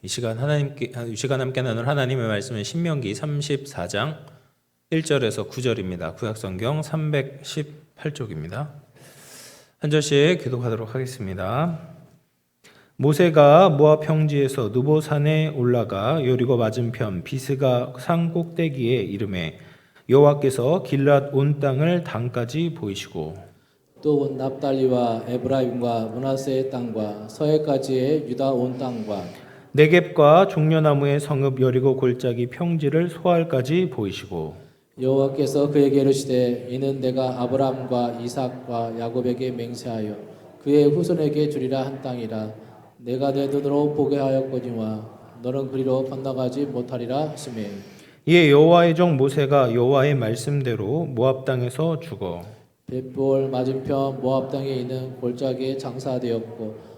이 시간 하나님께 이 시간 함께 나눌 하나님의 말씀은 신명기 34장 1절에서 9절입니다. 구약성경 318쪽입니다. 한 절씩 교독하도록 하겠습니다. 모세가 모압 평지에서 누보산에 올라가 여리고 맞은편 비스가 산 꼭대기에 이름에 여호와께서 길랏 온 땅을 당까지 보이시고 또 납달리와 에브라임과 문하세의 땅과 서해까지의 유다 온 땅과 네겝과 종려나무의 성읍 여리고 골짜기 평지를 소알까지 보이시고 여호와께서 그에게 이르시되 이는 내가 아브라함과 이삭과 야곱에게 맹세하여 그의 후손에게 주리라 한 땅이라. 내가 내 눈으로 보게 하였거니와 너는 그리로 건너가지 못하리라 하시매. 이에 여호와의 종 모세가 여호와의 말씀대로 모압 땅에서 죽어 벳볼 맞은편 모압 땅에 있는 골짜기에 장사되었고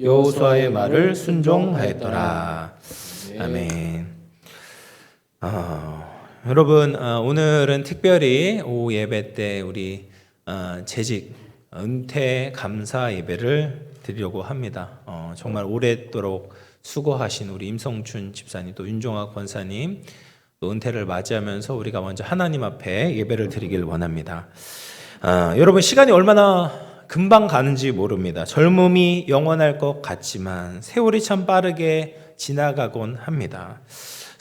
여호수아의 말을 순종하였더라. 아멘. 아, 여러분 아, 오늘은 특별히 오후 예배 때 우리 아, 재직 은퇴 감사 예배를 드리려고 합니다. 어, 정말 오랫도록 수고하신 우리 임성춘 집사님 또 윤종학 권사님 또 은퇴를 맞이하면서 우리가 먼저 하나님 앞에 예배를 드리길 원합니다. 아, 여러분 시간이 얼마나 금방 가는지 모릅니다. 젊음이 영원할 것 같지만 세월이 참 빠르게 지나가곤 합니다.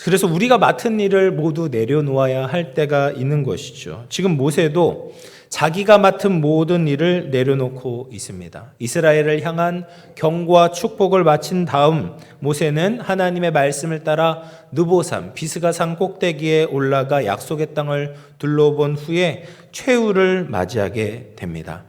그래서 우리가 맡은 일을 모두 내려놓아야 할 때가 있는 것이죠. 지금 모세도 자기가 맡은 모든 일을 내려놓고 있습니다. 이스라엘을 향한 경고와 축복을 마친 다음 모세는 하나님의 말씀을 따라 느보산 비스가산 꼭대기에 올라가 약속의 땅을 둘러본 후에 최후를 맞이하게 됩니다.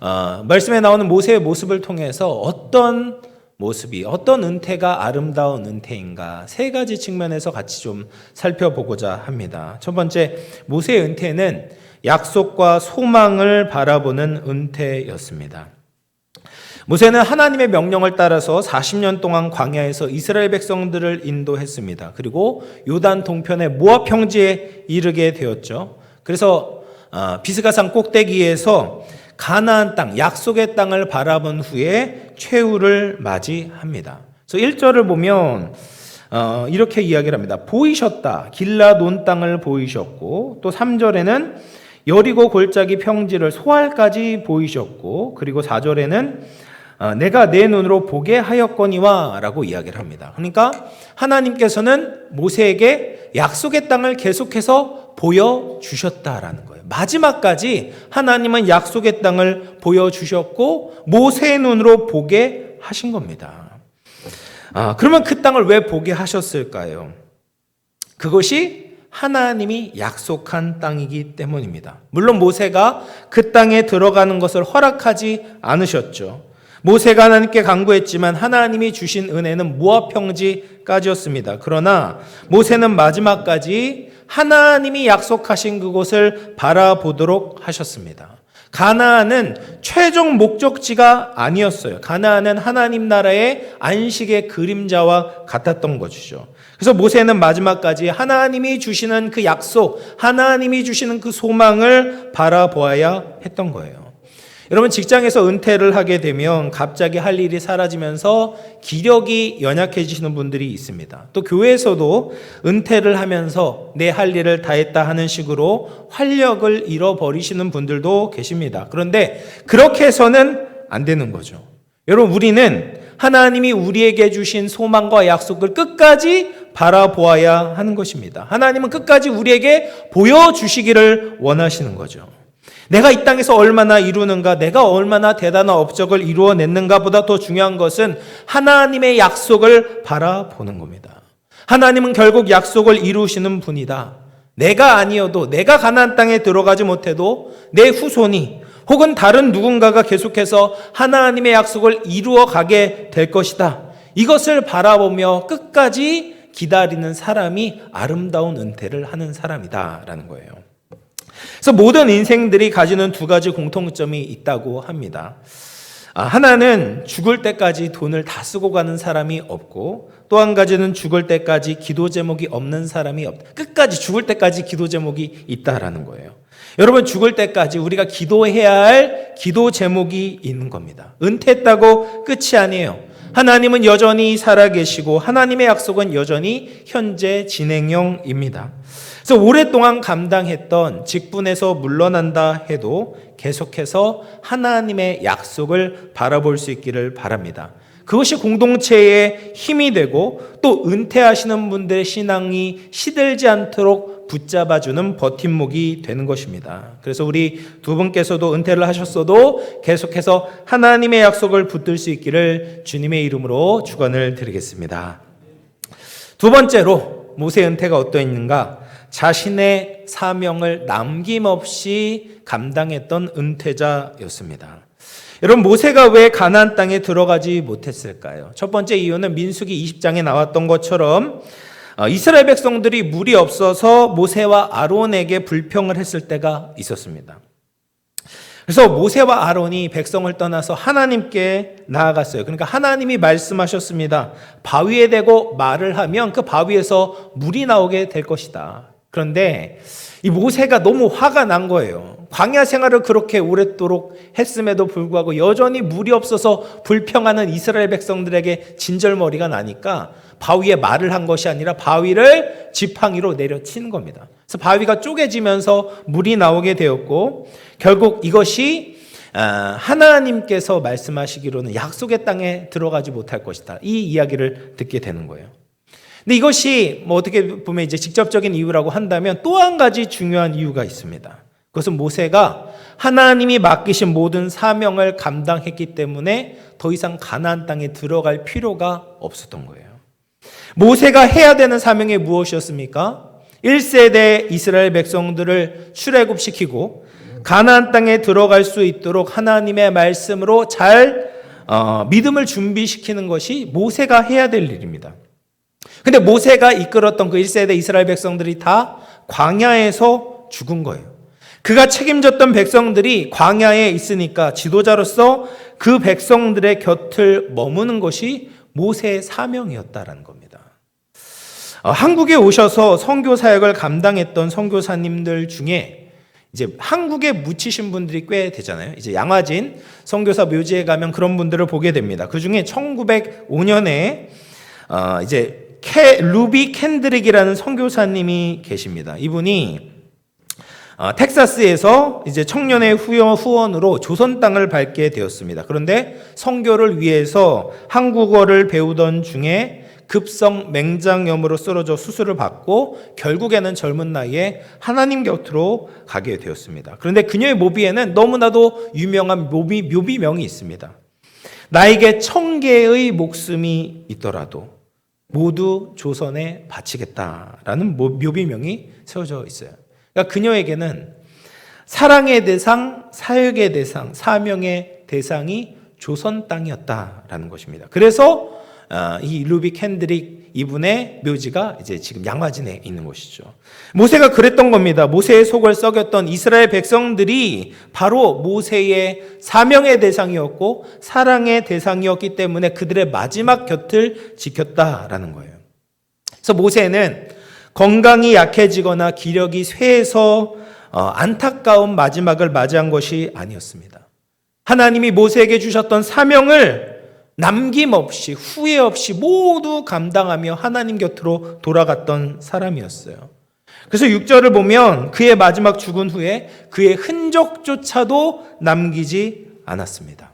어, 말씀에 나오는 모세의 모습을 통해서 어떤 모습이 어떤 은퇴가 아름다운 은퇴인가 세 가지 측면에서 같이 좀 살펴보고자 합니다. 첫 번째 모세의 은퇴는 약속과 소망을 바라보는 은퇴였습니다. 모세는 하나님의 명령을 따라서 40년 동안 광야에서 이스라엘 백성들을 인도했습니다. 그리고 요단 동편의 모압 평지에 이르게 되었죠. 그래서 어, 비스가산 꼭대기에서 가나안 땅, 약속의 땅을 바라본 후에 최후를 맞이합니다. 그래서 1절을 보면 어, 이렇게 이야기를 합니다. 보이셨다. 길라 논 땅을 보이셨고 또 3절에는 여리고 골짜기 평지를 소알까지 보이셨고 그리고 4절에는 어, 내가 내 눈으로 보게 하였거니와 라고 이야기를 합니다. 그러니까 하나님께서는 모세에게 약속의 땅을 계속해서 보여주셨다라는 거예요. 마지막까지 하나님은 약속의 땅을 보여주셨고 모세의 눈으로 보게 하신 겁니다. 아, 그러면 그 땅을 왜 보게 하셨을까요? 그것이 하나님이 약속한 땅이기 때문입니다. 물론 모세가 그 땅에 들어가는 것을 허락하지 않으셨죠. 모세가 하나님께 강구했지만 하나님이 주신 은혜는 모압 평지까지였습니다. 그러나 모세는 마지막까지 하나님이 약속하신 그곳을 바라보도록 하셨습니다. 가나안은 최종 목적지가 아니었어요. 가나안은 하나님 나라의 안식의 그림자와 같았던 것이죠. 그래서 모세는 마지막까지 하나님이 주시는 그 약속, 하나님이 주시는 그 소망을 바라보아야 했던 거예요. 여러분 직장에서 은퇴를 하게 되면 갑자기 할 일이 사라지면서 기력이 연약해지시는 분들이 있습니다. 또 교회에서도 은퇴를 하면서 내 할 일을 다 했다 하는 식으로 활력을 잃어버리시는 분들도 계십니다. 그런데 그렇게 해서는 안 되는 거죠. 여러분 우리는 하나님이 우리에게 주신 소망과 약속을 끝까지 바라보아야 하는 것입니다. 하나님은 끝까지 우리에게 보여주시기를 원하시는 거죠. 내가 이 땅에서 얼마나 이루는가, 내가 얼마나 대단한 업적을 이루어냈는가 보다 더 중요한 것은 하나님의 약속을 바라보는 겁니다. 하나님은 결국 약속을 이루시는 분이다. 내가 아니어도, 내가 가나안 땅에 들어가지 못해도 내 후손이 혹은 다른 누군가가 계속해서 하나님의 약속을 이루어 가게 될 것이다. 이것을 바라보며 끝까지 기다리는 사람이 아름다운 은퇴를 하는 사람이다라는 거예요. 그래서 모든 인생들이 가지는 두 가지 공통점이 있다고 합니다. 아, 하나는 죽을 때까지 돈을 다 쓰고 가는 사람이 없고 또 한 가지는 죽을 때까지 기도 제목이 없는 사람이 없다. 끝까지 죽을 때까지 기도 제목이 있다라는 거예요. 여러분 죽을 때까지 우리가 기도해야 할 기도 제목이 있는 겁니다. 은퇴했다고 끝이 아니에요. 하나님은 여전히 살아계시고 하나님의 약속은 여전히 현재 진행형입니다. 그래서 오랫동안 감당했던 직분에서 물러난다 해도 계속해서 하나님의 약속을 바라볼 수 있기를 바랍니다. 그것이 공동체의 힘이 되고 또 은퇴하시는 분들의 신앙이 시들지 않도록 붙잡아주는 버팀목이 되는 것입니다. 그래서 우리 두 분께서도 은퇴를 하셨어도 계속해서 하나님의 약속을 붙들 수 있기를 주님의 이름으로 축원을 드리겠습니다. 두 번째로 모세 은퇴가 어떠했는가? 자신의 사명을 남김없이 감당했던 은퇴자였습니다. 여러분 모세가 왜 가나안 땅에 들어가지 못했을까요? 첫 번째 이유는 민수기 20장에 나왔던 것처럼 어, 이스라엘 백성들이 물이 없어서 모세와 아론에게 불평을 했을 때가 있었습니다. 그래서 모세와 아론이 백성을 떠나서 하나님께 나아갔어요. 그러니까 하나님이 말씀하셨습니다. 바위에 대고 말을 하면 그 바위에서 물이 나오게 될 것이다. 그런데 이 모세가 너무 화가 난 거예요. 광야 생활을 그렇게 오랫도록 했음에도 불구하고 여전히 물이 없어서 불평하는 이스라엘 백성들에게 진절머리가 나니까 바위에 말을 한 것이 아니라 바위를 지팡이로 내려친 겁니다. 그래서 바위가 쪼개지면서 물이 나오게 되었고 결국 이것이 아, 하나님께서 말씀하시기로는 약속의 땅에 들어가지 못할 것이다. 이 이야기를 듣게 되는 거예요. 근데 이것이 뭐 어떻게 보면 이제 직접적인 이유라고 한다면 또 한 가지 중요한 이유가 있습니다. 그것은 모세가 하나님이 맡기신 모든 사명을 감당했기 때문에 더 이상 가나안 땅에 들어갈 필요가 없었던 거예요. 모세가 해야 되는 사명이 무엇이었습니까? 1세대 이스라엘 백성들을 출애굽시키고 가나안 땅에 들어갈 수 있도록 하나님의 말씀으로 잘 어, 믿음을 준비시키는 것이 모세가 해야 될 일입니다. 근데 모세가 이끌었던 그 1세대 이스라엘 백성들이 다 광야에서 죽은 거예요. 그가 책임졌던 백성들이 광야에 있으니까 지도자로서 그 백성들의 곁을 머무는 것이 모세의 사명이었다라는 겁니다. 어, 한국에 오셔서 선교 사역을 감당했던 선교사님들 중에 이제 한국에 묻히신 분들이 꽤 되잖아요. 이제 양화진 선교사 묘지에 가면 그런 분들을 보게 됩니다. 그 중에 1905년에 어, 이제 캐, 루비 캔드릭이라는 선교사님이 계십니다. 이분이 어, 텍사스에서 이제 청년의 후원, 후원으로 조선 땅을 밟게 되었습니다. 그런데 선교를 위해서 한국어를 배우던 중에 급성 맹장염으로 쓰러져 수술을 받고 결국에는 젊은 나이에 하나님 곁으로 가게 되었습니다. 그런데 그녀의 모비에는 너무나도 유명한 묘비, 묘비명이 있습니다. 나에게 천 개의 목숨이 있더라도 모두 조선에 바치겠다라는 모- 묘비명이 세워져 있어요. 그러니까 그녀에게는 사랑의 대상, 사역의 대상, 사명의 대상이 조선 땅이었다라는 것입니다. 그래서 아, 이 루비 캔드릭 이분의 묘지가 이제 지금 양화진에 있는 것이죠. 모세가 그랬던 겁니다. 모세의 속을 썩였던 이스라엘 백성들이 바로 모세의 사명의 대상이었고 사랑의 대상이었기 때문에 그들의 마지막 곁을 지켰다라는 거예요. 그래서 모세는 건강이 약해지거나 기력이 쇠해서 어, 안타까운 마지막을 맞이한 것이 아니었습니다. 하나님이 모세에게 주셨던 사명을 남김없이 후회 없이 모두 감당하며 하나님 곁으로 돌아갔던 사람이었어요. 그래서 6절을 보면 그의 마지막 죽은 후에 그의 흔적조차도 남기지 않았습니다.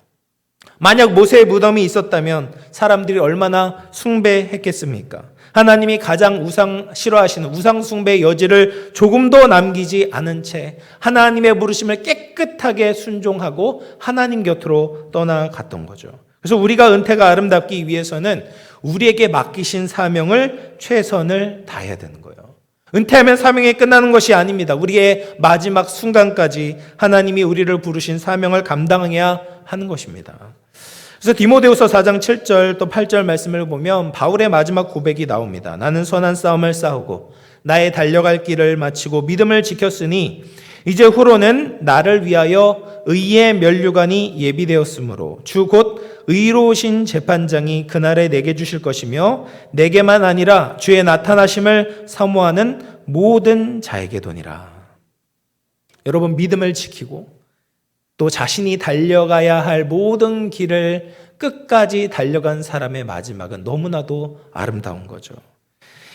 만약 모세의 무덤이 있었다면 사람들이 얼마나 숭배했겠습니까? 하나님이 가장 우상 싫어하시는 우상 숭배의 여지를 조금도 남기지 않은 채 하나님의 부르심을 깨끗하게 순종하고 하나님 곁으로 떠나갔던 거죠. 그래서 우리가 은퇴가 아름답기 위해서는 우리에게 맡기신 사명을 최선을 다해야 되는 거예요. 은퇴하면 사명이 끝나는 것이 아닙니다. 우리의 마지막 순간까지 하나님이 우리를 부르신 사명을 감당해야 하는 것입니다. 그래서 디모데후서 4장 7절 또 8절 말씀을 보면 바울의 마지막 고백이 나옵니다. 나는 선한 싸움을 싸우고 나의 달려갈 길을 마치고 믿음을 지켰으니 이제 후로는 나를 위하여 의의 면류관이 예비되었으므로 주 곧 의로우신 재판장이 그날에 내게 주실 것이며 내게만 아니라 주의 나타나심을 사모하는 모든 자에게 도니라. 여러분 믿음을 지키고 또 자신이 달려가야 할 모든 길을 끝까지 달려간 사람의 마지막은 너무나도 아름다운 거죠.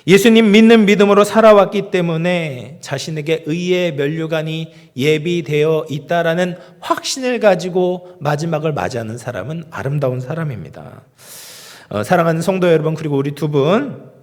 예수님 믿는 믿음으로 살아왔기 때문에 자신에게 의의 면류관이 예비되어 있다라는 확신을 가지고 마지막을 맞이하는 사람은 아름다운 사람입니다. 어, 사랑하는 성도 여러분 그리고 우리 두 분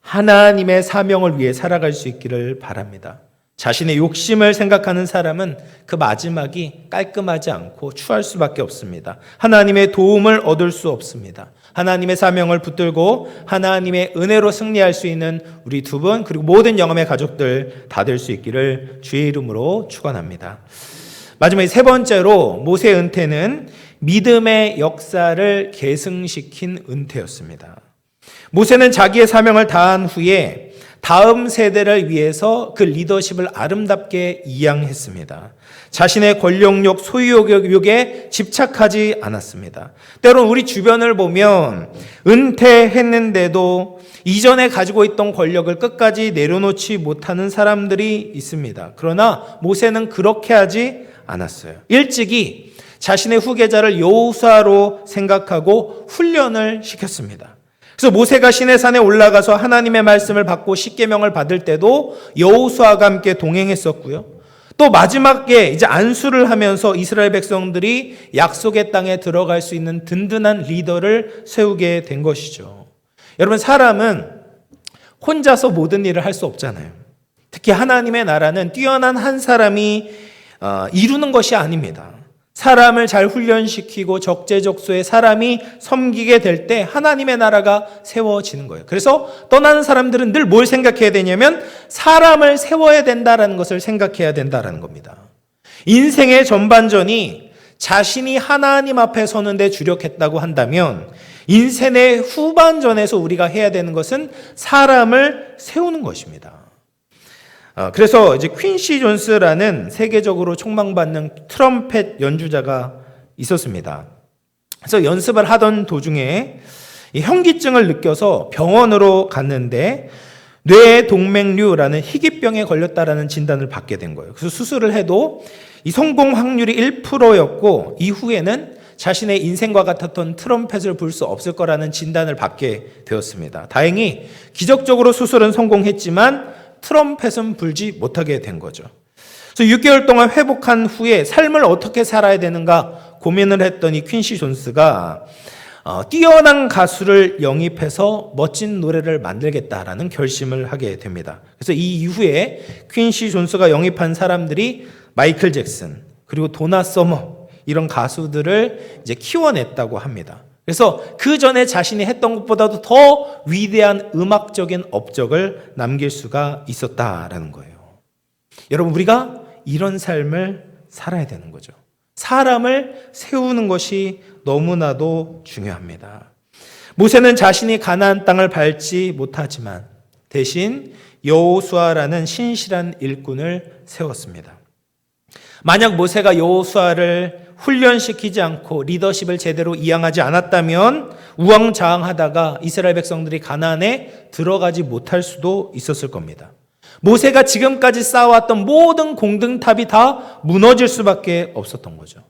하나님의 사명을 위해 살아갈 수 있기를 바랍니다. 자신의 욕심을 생각하는 사람은 그 마지막이 깔끔하지 않고 추할 수밖에 없습니다. 하나님의 도움을 얻을 수 없습니다. 하나님의 사명을 붙들고 하나님의 은혜로 승리할 수 있는 우리 두 분 그리고 모든 영험의 가족들 다 될 수 있기를 주의 이름으로 축원합니다. 마지막에 세 번째로 모세 은퇴는 믿음의 역사를 계승시킨 은퇴였습니다. 모세는 자기의 사명을 다한 후에 다음 세대를 위해서 그 리더십을 아름답게 이양했습니다. 자신의 권력욕, 소유욕에 집착하지 않았습니다. 때론 우리 주변을 보면 은퇴했는데도 이전에 가지고 있던 권력을 끝까지 내려놓지 못하는 사람들이 있습니다. 그러나 모세는 그렇게 하지 않았어요. 일찍이 자신의 후계자를 여호수아로 생각하고 훈련을 시켰습니다. 그래서 모세가 시내산에 올라가서 하나님의 말씀을 받고 십계명을 받을 때도 여호수아가 함께 동행했었고요. 또 마지막에 이제 안수를 하면서 이스라엘 백성들이 약속의 땅에 들어갈 수 있는 든든한 리더를 세우게 된 것이죠. 여러분 사람은 혼자서 모든 일을 할 수 없잖아요. 특히 하나님의 나라는 뛰어난 한 사람이 어, 이루는 것이 아닙니다. 사람을 잘 훈련시키고 적재적소에 사람이 섬기게 될 때 하나님의 나라가 세워지는 거예요. 그래서 떠나는 사람들은 늘 뭘 생각해야 되냐면 사람을 세워야 된다라는 것을 생각해야 된다라는 겁니다. 인생의 전반전이 자신이 하나님 앞에 서는데 주력했다고 한다면 인생의 후반전에서 우리가 해야 되는 것은 사람을 세우는 것입니다. 어, 그래서 이제 퀸시 존스라는 세계적으로 촉망받는 트럼펫 연주자가 있었습니다. 그래서 연습을 하던 도중에 이 현기증을 느껴서 병원으로 갔는데 뇌 동맥류라는 희귀병에 걸렸다라는 진단을 받게 된 거예요. 그래서 수술을 해도 이 성공 확률이 1%였고 이후에는 자신의 인생과 같았던 트럼펫을 불 수 없을 거라는 진단을 받게 되었습니다. 다행히 기적적으로 수술은 성공했지만 트럼펫은 불지 못하게 된 거죠. 그래서 6개월 동안 회복한 후에 삶을 어떻게 살아야 되는가 고민을 했더니 퀸시 존스가 어, 뛰어난 가수를 영입해서 멋진 노래를 만들겠다라는 결심을 하게 됩니다. 그래서 이 이후에 퀸시 존스가 영입한 사람들이 마이클 잭슨 그리고 도나 서머 이런 가수들을 이제 키워냈다고 합니다. 그래서 그 전에 자신이 했던 것보다도 더 위대한 음악적인 업적을 남길 수가 있었다라는 거예요. 여러분, 우리가 이런 삶을 살아야 되는 거죠. 사람을 세우는 것이 너무나도 중요합니다. 모세는 자신이 가나안 땅을 밟지 못하지만 대신 여호수아라는 신실한 일꾼을 세웠습니다. 만약 모세가 여호수아를 훈련시키지 않고 리더십을 제대로 이양하지 않았다면 우왕좌왕하다가 이스라엘 백성들이 가나안에 들어가지 못할 수도 있었을 겁니다. 모세가 지금까지 쌓아왔던 모든 공등탑이 다 무너질 수밖에 없었던 거죠.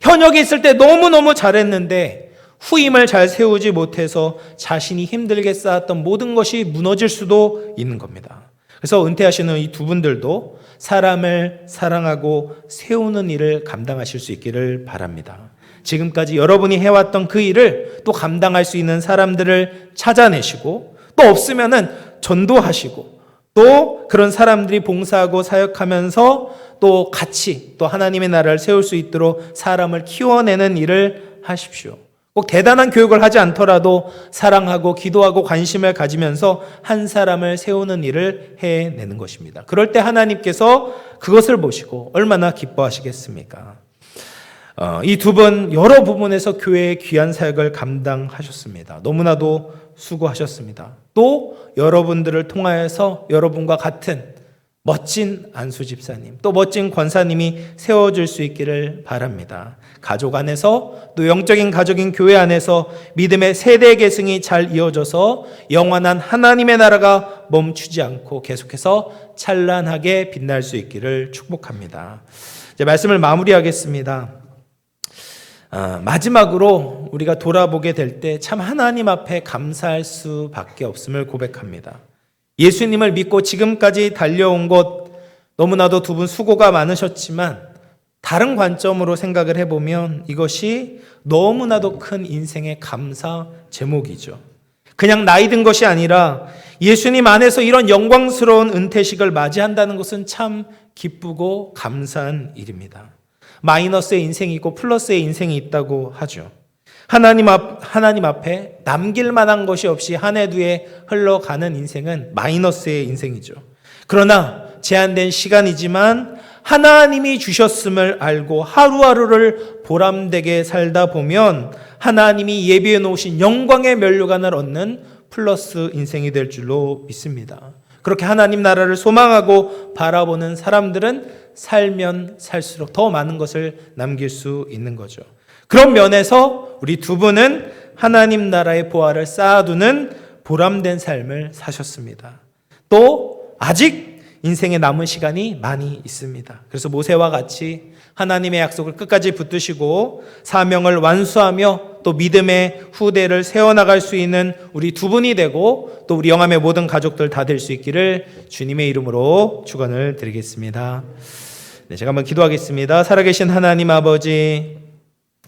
현역에 있을 때 너무너무 잘했는데 후임을 잘 세우지 못해서 자신이 힘들게 쌓았던 모든 것이 무너질 수도 있는 겁니다. 그래서 은퇴하시는 이 두 분들도 사람을 사랑하고 세우는 일을 감당하실 수 있기를 바랍니다. 지금까지 여러분이 해왔던 그 일을 또 감당할 수 있는 사람들을 찾아내시고 또 없으면은 전도하시고 또 그런 사람들이 봉사하고 사역하면서 또 같이 또 하나님의 나라를 세울 수 있도록 사람을 키워내는 일을 하십시오. 꼭 대단한 교육을 하지 않더라도 사랑하고 기도하고 관심을 가지면서 한 사람을 세우는 일을 해내는 것입니다. 그럴 때 하나님께서 그것을 보시고 얼마나 기뻐하시겠습니까? 어, 이두 분 여러 부분에서 교회의 귀한 사역을 감당하셨습니다. 너무나도 수고하셨습니다. 또 여러분들을 통하여서 여러분과 같은 멋진 안수 집사님, 또 멋진 권사님이 세워질 수 있기를 바랍니다. 가족 안에서 또 영적인 가족인 교회 안에서 믿음의 세대 계승이 잘 이어져서 영원한 하나님의 나라가 멈추지 않고 계속해서 찬란하게 빛날 수 있기를 축복합니다. 이제 말씀을 마무리하겠습니다. 아, 마지막으로 우리가 돌아보게 될 때 참 하나님 앞에 감사할 수밖에 없음을 고백합니다. 예수님을 믿고 지금까지 달려온 것 너무나도 두 분 수고가 많으셨지만 다른 관점으로 생각을 해보면 이것이 너무나도 큰 인생의 감사 제목이죠. 그냥 나이 든 것이 아니라 예수님 안에서 이런 영광스러운 은퇴식을 맞이한다는 것은 참 기쁘고 감사한 일입니다. 마이너스의 인생이 있고 플러스의 인생이 있다고 하죠. 하나님 앞 하나님 앞에 남길 만한 것이 없이 한 해 두 해 흘러가는 인생은 마이너스의 인생이죠. 그러나 제한된 시간이지만 하나님이 주셨음을 알고 하루하루를 보람되게 살다 보면 하나님이 예비해 놓으신 영광의 면류관을 얻는 플러스 인생이 될 줄로 믿습니다. 그렇게 하나님 나라를 소망하고 바라보는 사람들은 살면 살수록 더 많은 것을 남길 수 있는 거죠. 그런 면에서 우리 두 분은 하나님 나라의 보화를 쌓아두는 보람된 삶을 사셨습니다. 또 아직 인생에 남은 시간이 많이 있습니다. 그래서 모세와 같이 하나님의 약속을 끝까지 붙드시고 사명을 완수하며 또 믿음의 후대를 세워나갈 수 있는 우리 두 분이 되고 또 우리 영암의 모든 가족들 다 될 수 있기를 주님의 이름으로 축원을 드리겠습니다. 네, 제가 한번 기도하겠습니다. 살아계신 하나님 아버지